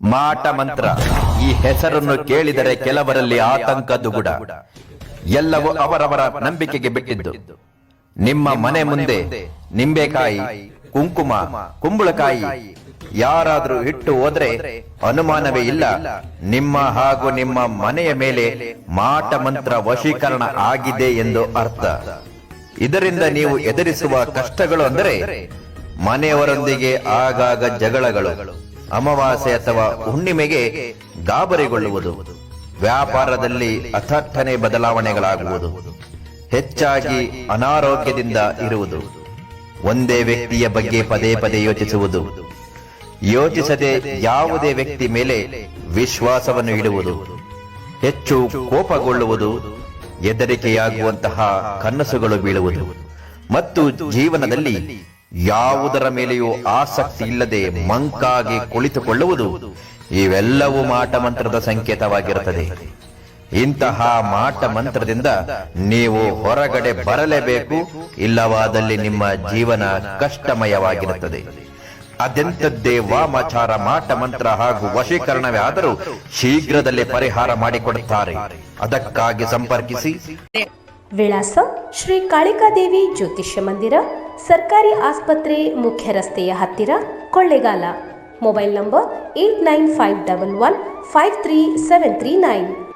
ಮಾಟ ಮಂತ್ರ ಈ ಹೆಸರನ್ನು ಕೇಳಿದರೆ ಕೆಲವರಲ್ಲಿ ಆತಂಕ ದುಗುಡ. ಎಲ್ಲವೂ ಅವರವರ ನಂಬಿಕೆಗೆ ಬಿಟ್ಟಿದ್ದು. ನಿಮ್ಮ ಮನೆ ಮುಂದೆ ನಿಂಬೆಕಾಯಿ, ಕುಂಕುಮ, ಕುಂಬಳಕಾಯಿ ಯಾರಾದರೂ ಇಟ್ಟು ಹೋದ್ರೆ ಅನುಮಾನವೇ ಇಲ್ಲ. ನಿಮ್ಮ ಹಾಗೂ ನಿಮ್ಮ ಮನೆಯ ಮೇಲೆ ಮಾಟ ಮಂತ್ರ ವಶೀಕರಣ ಆಗಿದೆ ಎಂದು ಅರ್ಥ. ಇದರಿಂದ ನೀವು ಎದುರಿಸುವ ಕಷ್ಟಗಳು ಅಂದರೆ ಮನೆಯವರೊಂದಿಗೆ ಆಗಾಗ ಜಗಳಗಳು. ಅಮಾವಾಸ್ಯೆ ಅಥವಾ ಹುಣ್ಣಿಮೆಗೆ ಗಾಬರಿಗೊಳ್ಳುವುದು. ವ್ಯಾಪಾರದಲ್ಲಿ ಅಥಟ್ಟನೆ ಬದಲಾವಣೆಗಳಾಗುವುದು. ಹೆಚ್ಚಾಗಿ ಅನಾರೋಗ್ಯದಿಂದ ಇರುವುದು. ಒಂದೇ ವ್ಯಕ್ತಿಯ ಬಗ್ಗೆ ಪದೇ ಪದೇ ಯೋಚಿಸುವುದು. ಯೋಚಿಸದೆ ಯಾವುದೇ ವ್ಯಕ್ತಿ ಮೇಲೆ ವಿಶ್ವಾಸವನ್ನು ಇಡುವುದು. ಹೆಚ್ಚು ಕೋಪಗೊಳ್ಳುವುದು, ಹೆದರಿಕೆಯಾಗುವಂತಹ ಕನಸುಗಳು ಬೀಳುವುದು. ಮತ್ತು ಜೀವನದಲ್ಲಿ ಯಾವುದರ ಮೇಲೆಯೂ ಆಸಕ್ತಿ ಇಲ್ಲದೆ ಮಂಕಾಗಿ ಕುಳಿತುಕೊಳ್ಳುವುದು ಇವೆಲ್ಲವೂ ಮಾಟ ಮಂತ್ರದ ಸಂಕೇತವಾಗಿರುತ್ತದೆ. ಇಂತಹ ಮಾಟ ಮಂತ್ರದಿಂದ ನೀವು ಹೊರಗಡೆ ಬರಲೇಬೇಕು, ಇಲ್ಲವಾದಲ್ಲಿ ನಿಮ್ಮ ಜೀವನ ಕಷ್ಟಮಯವಾಗಿರುತ್ತದೆ. ಅದೆಂಥದ್ದೇ ವಾಮಾಚಾರ ಮಾಟ ಮಂತ್ರ ಹಾಗೂ ವಶೀಕರಣವೇ ಆದರೂ ಶೀಘ್ರದಲ್ಲೇ ಪರಿಹಾರ ಮಾಡಿಕೊಡುತ್ತಾರೆ. ಅದಕ್ಕಾಗಿ ಸಂಪರ್ಕಿಸಿ. ವಿಳಾಸ ಶ್ರೀ ಕಾಳಿಕಾದೇವಿ ಜ್ಯೋತಿಷ್ಯ ಮಂದಿರ ಸರ್ಕಾರಿ ಆಸ್ಪತ್ರೆ ಮುಖ್ಯ ರಸ್ತೆಯ ಹತ್ತಿರ Kollegal. Mobile number eight nine five double one five three seven three nine.